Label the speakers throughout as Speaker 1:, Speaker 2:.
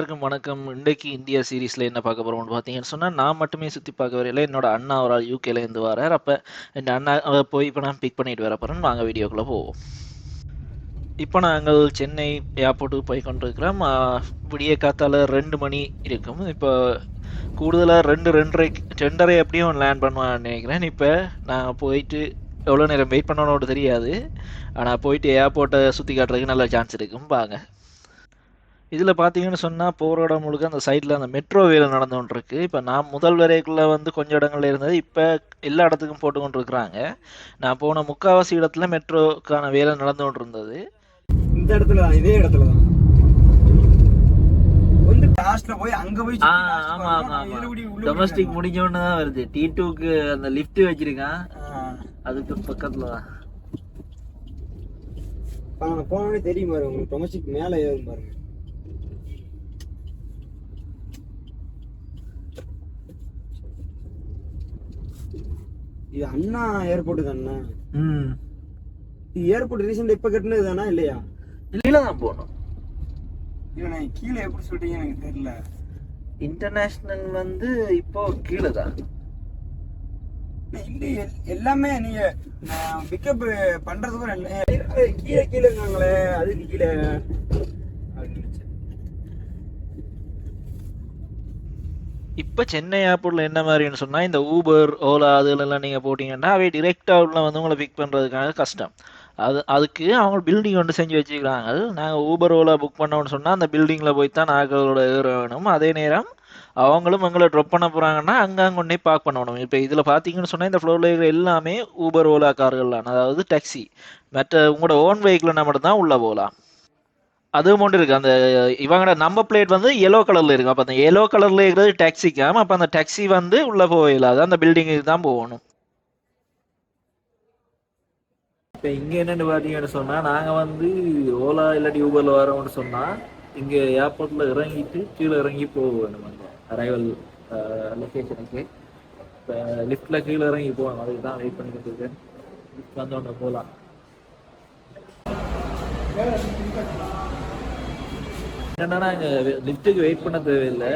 Speaker 1: எல்லாருக்கும் வணக்கம். இன்றைக்கு இந்தியா சீரீஸில் என்ன பார்க்க போகிறோம்னு பார்த்தீங்கன்னு சொன்னால் நான் மட்டுமே சுற்றி பார்க்க வரையில, என்னோட அண்ணா ஒரு ஆள் யூகேல இருந்து வரார். அப்போ என் அண்ணா போய் இப்போ நான் பிக் பண்ணிட்டு வர போகிறேன் வாங்க வீடியோக்குள்ளே போவோம். இப்போ நாங்கள் சென்னை ஏர்போர்ட்டுக்கு போய் கொண்டிருக்கிறோம். விடிய காத்தால ரெண்டு மணி இருக்கும். இப்போ கூடுதலாக ரெண்டு ரெண்டரை ரெண்டரை எப்படியும் லேண்ட் பண்ணுவான்னு நினைக்கிறேன். இப்போ நான் போயிட்டு எவ்வளோ நேரம் வெயிட் பண்ணணும்னு தெரியாது. ஆனால் போயிட்டு ஏர்போர்ட்டை சுற்றி காட்டுறதுக்கு நல்ல சான்ஸ் இருக்கும். பாங்க இதுல பார்த்தீங்கன்னு சொன்னா, போற இடம் முழுக்க அந்த சைட்ல அந்த மெட்ரோ வேலை நடந்து கொண்டிருக்கு. இப்ப நான் முதல் வரைக்குள்ள வந்து கொஞ்சம் இடங்கள்ல இருந்தது. இப்ப எல்லா இடத்துக்கும் போட்டு கொண்டிருக்கிறாங்க. நான் போன முக்காவாசி இடத்துல மெட்ரோக்கான வேலை நடந்து கொண்டிருந்தது.
Speaker 2: இந்த இடத்துல தான் இதே இடத்துல தான் வந்து லாஸ்ட்ல போய் அங்க போய்
Speaker 1: ஆமா. ஆமா, டொமஸ்டிக். முடிஞ்ச உடனே தான் வருது. T2க்கு அந்த லிஃப்ட் வச்சிருக்கான். அதுக்கு பக்கத்துல தான்.
Speaker 2: பாருங்க, போனோடனே தெரியும் பாருங்க உங்களுக்கு டொமஸ்டிக் மேல ஏறும் பாருங்க இது அண்ணா ஏர்போர்ட் தானே
Speaker 1: ம்.
Speaker 2: ஏர்போர்ட் ரீசெண்டா இப்ப கட்டினது தானா இல்லையா
Speaker 1: கீழ தான் போகணும்.
Speaker 2: இல்ல கீழே எப்படி சொல்றீங்க எனக்கு தெரியல
Speaker 1: இன்டர்நேஷனல் வந்து இப்போ கீழ தான்.
Speaker 2: இல்ல எல்- எல்லாமே நீங்க பிக்கப் பண்றது கூட இல்ல- கீழே கீழே இருக்காங்களே அதுக்கு கீழே
Speaker 1: இப்போ சென்னை ஏர்போர்ட்ல என்ன மாதிரின்னு சொன்னால் இந்த ஊபர், ஓலா அதுலலாம் நீங்கள் போட்டிங்கன்னா அவை டிரெக்டாக உள்ள வந்து உங்களை பிக் பண்ணுறதுக்காக கஷ்டம். அது அதுக்கு அவங்க பில்டிங் ஒன்று செஞ்சு வச்சுக்கிறாங்க. நாங்கள் ஊபர், ஓலா புக் பண்ணோம்னு சொன்னால் அந்த பில்டிங்கில் போய் தான் நாங்களோட ஏற வேணும். அதே நேரம் அவங்களும் எங்களை ட்ராப் பண்ண போகிறாங்கன்னா அங்கங்கே கொண்டே கொண்டு பார்க் பண்ணணும். இப்போ இதில் பார்த்தீங்கன்னு சொன்னால் இந்த ஃப்ளோரில் இருக்கிற எல்லாமே ஊபர், ஓலா கார்கள் தான். அதாவது டாக்ஸி. மற்ற உங்களோட ஓன் வெஹிக்கிள்னா மட்டும் தான் உள்ளே போகலாம் அதுவும் மட்டும் இருக்கு. அந்த இவங்களோட நம்பர் பிளேட் வந்து எல்லோ கலர்ல இருக்கும் அப்ப அந்த எல்லோ கலர்ல இருக்கிறது டாக்ஸிக்காம அப்ப அந்த டாக்ஸி வந்து உள்ள போக அது அந்த பில்டிங்குக்கு தான் போகணும். இப்ப இங்க என்னன்னு பாத்தீங்கன்னு சொன்னா, நாங்க வந்து ஓலா இல்லாட்டி ஊபர்ல வரோம்னு சொன்னா, இங்க ஏர்போர்ட்ல இறங்கிட்டு கீழே இறங்கி போக வேணும் அரைவல் லொகேஷனுக்கு. இப்போ லிஃப்ட்ல கீழே இறங்கி போகணும். அதுக்கு தான் வெயிட் பண்ணிட்டு இருக்கேன். லிஃப்ட் வந்த உடனே என்னன்னா நாங்கள் லிஃப்ட்டுக்கு வெயிட் பண்ண தேவையில்லை.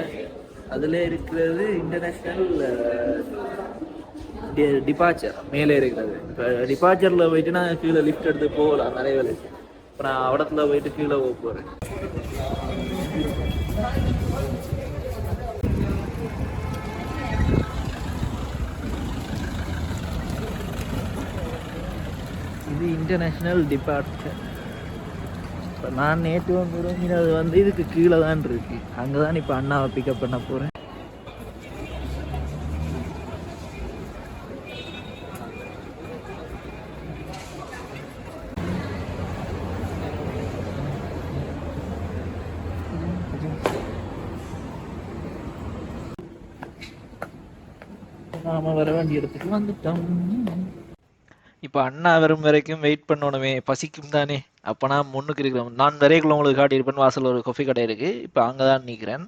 Speaker 1: அதுல இருக்கிறது இன்டர்நேஷனல் டிபார்ச்சர் மேலே இருக்கிறது. இப்போ டிபார்ச்சர்ல போயிட்டு நான் கீழே லிஃப்ட் எடுத்து போகலாம். நிறைய வேலை இப்போ நான் அவடத்துல போயிட்டு கீழே போக போறேன். இது இன்டர்நேஷனல் டிபார்ச்சர் இப்போ நான் நேற்று வந்து வந்து இதுக்கு கீழே தான் இருக்கு. அங்கே தான் இப்போ அண்ணாவை பிக்கப் பண்ண போகிறேன் நாம வர வேண்டிய இடத்துக்கு வந்துட்டோம். இப்போ அண்ணா வரும் வரைக்கும் வெயிட் பண்ணணுமே பசிக்கும் தானே அப்போ நான் முன்னுக்கு இருக்கிறேன். நான் வரைக்குள்ள உங்களுக்கு காட்டியிருப்பேன். வாசல் ஒரு கொஃபி கடை இருக்கு. இப்போ அங்கே தான் நிற்கிறேன்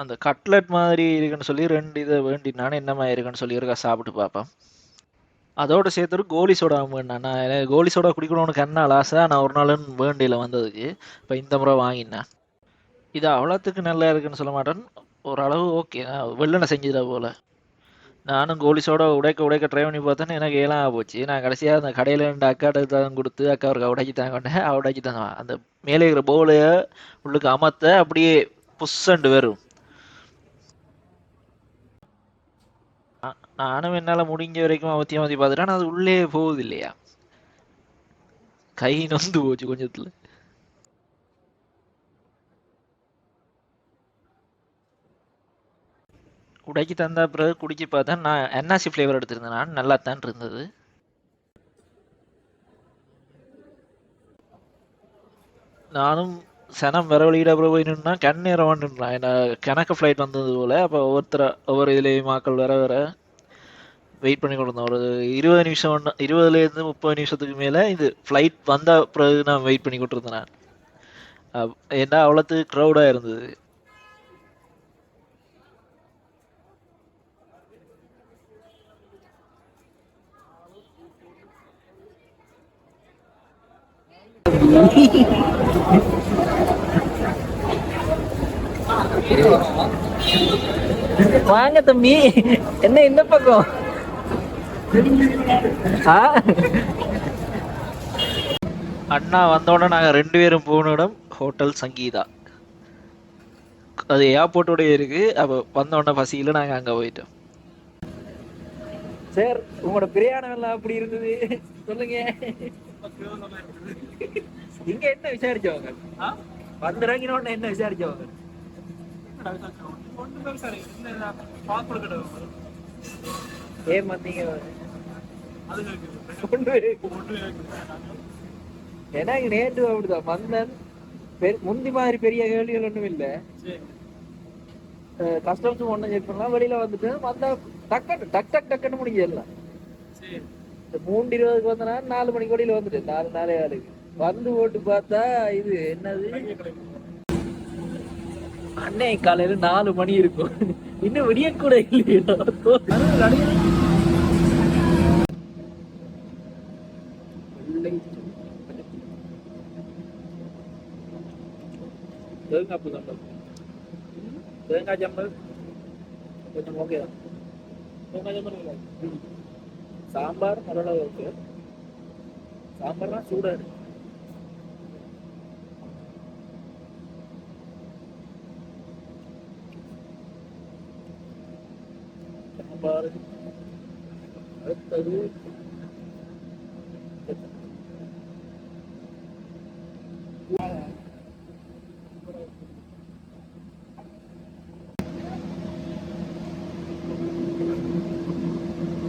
Speaker 1: அந்த கட்லெட் மாதிரி இருக்குன்னு சொல்லி ரெண்டு இதை வேண்டி நான் என்ன மாதிரி இருக்குன்னு சொல்லி இருக்கா சாப்பிட்டு பார்ப்பேன். அதோட சேர்த்து ஒரு கோலி சோடா வேண்டாம் நான் கோலி சோடா குடிக்கணும்னு கண்ணால் ஆசை. நான் ஒரு நாள் வேண்டியில் வந்ததுக்கு. இப்போ இந்த முறை வாங்கினேன். இது அவ்வளோத்துக்கு நல்லா இருக்குன்னு சொல்ல மாட்டேன். ஓரளவு ஓகே வெள்ளனை செஞ்சதை போல். நானும் கோலிஸோட உடைக்க உடைக்க ட்ரை பண்ணி பார்த்தேன்னு எனக்கு ஏலாம் போச்சு. நான் கடைசியாக அந்த கடையில் ரெண்டு அக்காட்ட தான் கொடுத்து அக்கா ஒரு உடைக்கி தான் கொண்டேன் அவ தான் அந்த மேலே இருக்கிற போலைய உள்ளுக்கு அமர்த்த அப்படியே புஷ்ஷண்டு வரும். நானும் என்னால் முடிஞ்ச வரைக்கும் அவத்தியம் அவத்தி பார்த்துட்டேன். அது உள்ளே போகுது இல்லையா? கை நொந்து போச்சு கொஞ்சத்தில். குடைக்கு தந்தா பிறகு குடிச்சு பார்த்தா நான் என்ஆசி ஃப்ளேவர் எடுத்திருந்தேன். நான் நல்லா தான் இருந்தது. நானும் சனம் வரவழியிட அப்புறம் போய் நின்னா கண் நேரம் வந்துட்டான் என்ன கணக்கு ஃப்ளைட் வந்தது போல அப்போ ஒவ்வொருத்தர ஒவ்வொரு இதுலேயும் மக்கள் வர வர வெயிட் பண்ணி கொண்டு ஒரு இருபது நிமிஷம் ஒன்று இருபதுலேருந்து முப்பது நிமிஷத்துக்கு மேலே இது ஃப்ளைட் வந்த பிறகு நான் வெயிட் பண்ணி கொண்டிருந்தேன் நான். ஏன்னா அவ்வளோத்துக்கு க்ரௌடாக இருந்தது. வாங்க தம்பி. என்ன இந்த பக்கம்? அண்ணா வந்தோடனே நாங்கள் ரெண்டு பேரும் போன இடம் ஹோட்டல் சங்கீதா. அது ஏர்போர்ட்டோடய இருக்கு. அப்போ வந்தோடனே பசியில் நாங்கள் அங்கே போயிட்டோம். சார் உங்களோட பிரயாணம் எல்லாம் அப்படி இருந்தது? சொல்லுங்க. இங்க என்ன விசாரிச்சவங்க வந்து இறங்கினோடனே என்ன விசாரிச்சவங்க ஏன் வந்தீங்க எனக்கு நேற்று அப்படிதான். பெரு- முந்தி மாதிரி பெரிய கேள்விகள் ஒன்றும் இல்லை. கஸ்டம்ஸ் ஒன்றும் செக் பண்ணலாம். வெளியில வந்துட்டு வந்தா டக்கு டக் டக் டக்குன்னு முடிஞ்சிடலாம் மூன்று இருபதுக்கு வந்தனா நாலு மணிக்கு வெளியில வந்துட்டு நாலு நாலே ஆளுக்கு. வந்து போட்டு பார்த்தா இது என்னது? அன்னை காலையில நாலு மணி இருக்கும். இன்னும் விடிய கூட இல்லையா. தேங்காய் பூ சம்பல் தேங்காய் சம்பல் கொஞ்சம் ஓகே. தேங்காய் சம்பல் சாம்பார் ஓரளவு ஓகே சாம்பார்னா சூடா இருக்கு. பாருங்க. அடுத்தது.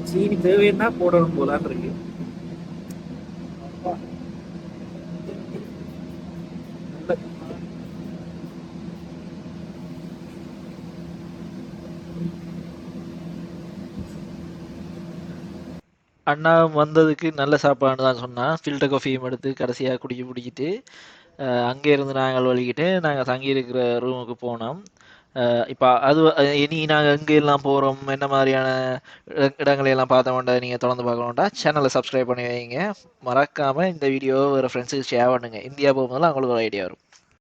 Speaker 1: சீனி தேவைன்னா போடணும் போலான் இருக்கு. அண்ணா வந்ததுக்கு நல்ல சாப்பாடு தான் சொன்னான். ஃபில்டர் காஃபியும் எடுத்து கடைசியாக குடிச்சு பிடிக்கிட்டு அங்கே இருந்து நாங்கள் வழிகிட்டு நாங்கள் தங்கியிருக்கிற ரூமுக்கு போனோம். இப்போ அது இனி நாங்கள் எங்கெல்லாம் போகிறோம் என்ன மாதிரியான இடங்களையெல்லாம் இடங்களை எல்லாம் பார்த்தோம்டா நீங்கள் தொடர்ந்து பார்க்கணும்டா சேனலை சப்ஸ்கிரைப் பண்ணி வைங்க. மறக்காமல் இந்த வீடியோவை வேறு ஃப்ரெண்ட்ஸுக்கு ஷேர் பண்ணுங்கள் இந்தியா போகும்போதெல்லாம் அவங்களுக்கு ஒரு ஐடியா வரும்.